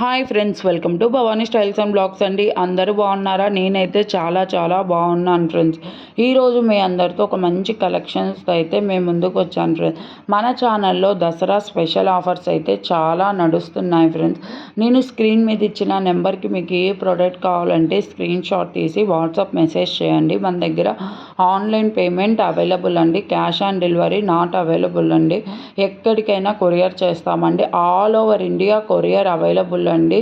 Hi friends welcome to Bhavani styles and blogs అండి. అందరూ బాగున్నారా? నేనైతే చాలా చాలా బాగున్నాను ఫ్రెండ్స్. ఈరోజు మీ అందరితో ఒక మంచి కలెక్షన్స్ అయితే మేము ముందుకు వచ్చాను ఫ్రెండ్స్. మన ఛానల్లో దసరా స్పెషల్ ఆఫర్స్ అయితే చాలా నడుస్తున్నాయి ఫ్రెండ్స్. నేను స్క్రీన్ మీద ఇచ్చిన నెంబర్కి మీకు ఏ ప్రోడక్ట్ కావాలంటే స్క్రీన్ షాట్ తీసి వాట్సాప్ మెసేజ్ చేయండి. మన దగ్గర ఆన్లైన్ పేమెంట్ అవైలబుల్ అండి cash on delivery not available అండి. ఎక్కడికైనా కొరియర్ చేస్తామండి. All over India courier available అండి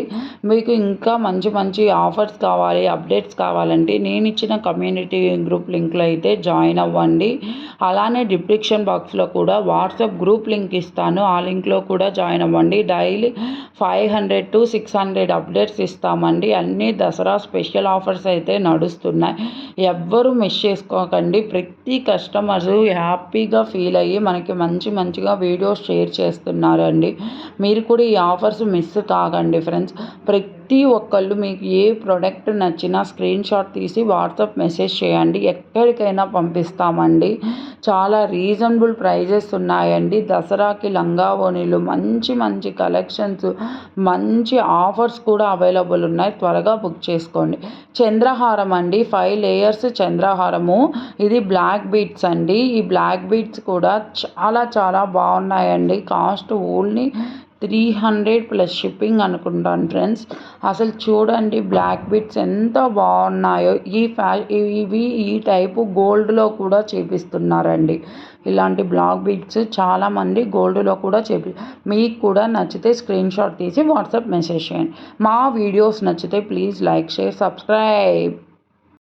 మీకు ఇంకా మంచి మంచి ఆఫర్స్ కావాలి అప్డేట్స్ కావాలంటే నేను ఇచ్చిన కమ్యూనిటీ గ్రూప్ లింక్లో అయితే జాయిన్ అవ్వండి. అలానే డిస్క్రిప్షన్ బాక్స్లో కూడా వాట్సాప్ గ్రూప్ లింక్ ఇస్తాను. ఆ లింక్లో కూడా జాయిన్ అవ్వండి. Daily five hundred to six hundred updates ఇస్తామండి. అన్నీ దసరా స్పెషల్ ఆఫర్స్ అయితే నడుస్తున్నాయి. ఎవ్వరు మిస్ చేసుకోకండి. ప్రతి కస్టమర్స్ హ్యాపీగా ఫీల్ అయ్యి మనకి మంచి మంచిగా వీడియోస్ షేర్ చేస్తున్నారండి. మీరు కూడా ఈ ఆఫర్స్ మిస్ కాకండి ఫ్రెండ్స్. ప్రతి ప్రతి ఒక్కళ్ళు మీకు ఏ ప్రోడక్ట్ నచ్చినా స్క్రీన్ షాట్ తీసి వాట్సాప్ మెసేజ్ చేయండి. ఎక్కడికైనా పంపిస్తామండి. చాలా రీజనబుల్ ప్రైజెస్ ఉన్నాయండి. దసరాకి లంగా ఓణీలు మంచి మంచి కలెక్షన్స్ మంచి ఆఫర్స్ కూడా అవైలబుల్ ఉన్నాయి. త్వరగా బుక్ చేసుకోండి. చంద్రహారం అండి. ఫైవ్ లేయర్స్ చంద్రహారము. ఇది బ్లాక్ బీట్స్ అండి. ఈ బ్లాక్ బీట్స్ కూడా చాలా చాలా బాగున్నాయండి. Cost only three hundred plus shipping అనుకుంటాను ఫ్రెండ్స్. అసలు చూడండి బ్లాక్ బిట్స్ ఎంత బాగున్నాయో. ఈ ఫ్యా ఇవి ఈ టైపు గోల్డ్లో కూడా చేపిస్తున్నారండి. ఇలాంటి బ్లాక్ బిట్స్ చాలామంది గోల్డ్లో కూడా చేపి మీకు కూడా నచ్చితే స్క్రీన్ షాట్ తీసి వాట్సాప్ మెసేజ్ చేయండి. మా వీడియోస్ నచ్చితే ప్లీజ్ లైక్ షేర్ సబ్స్క్రైబ్.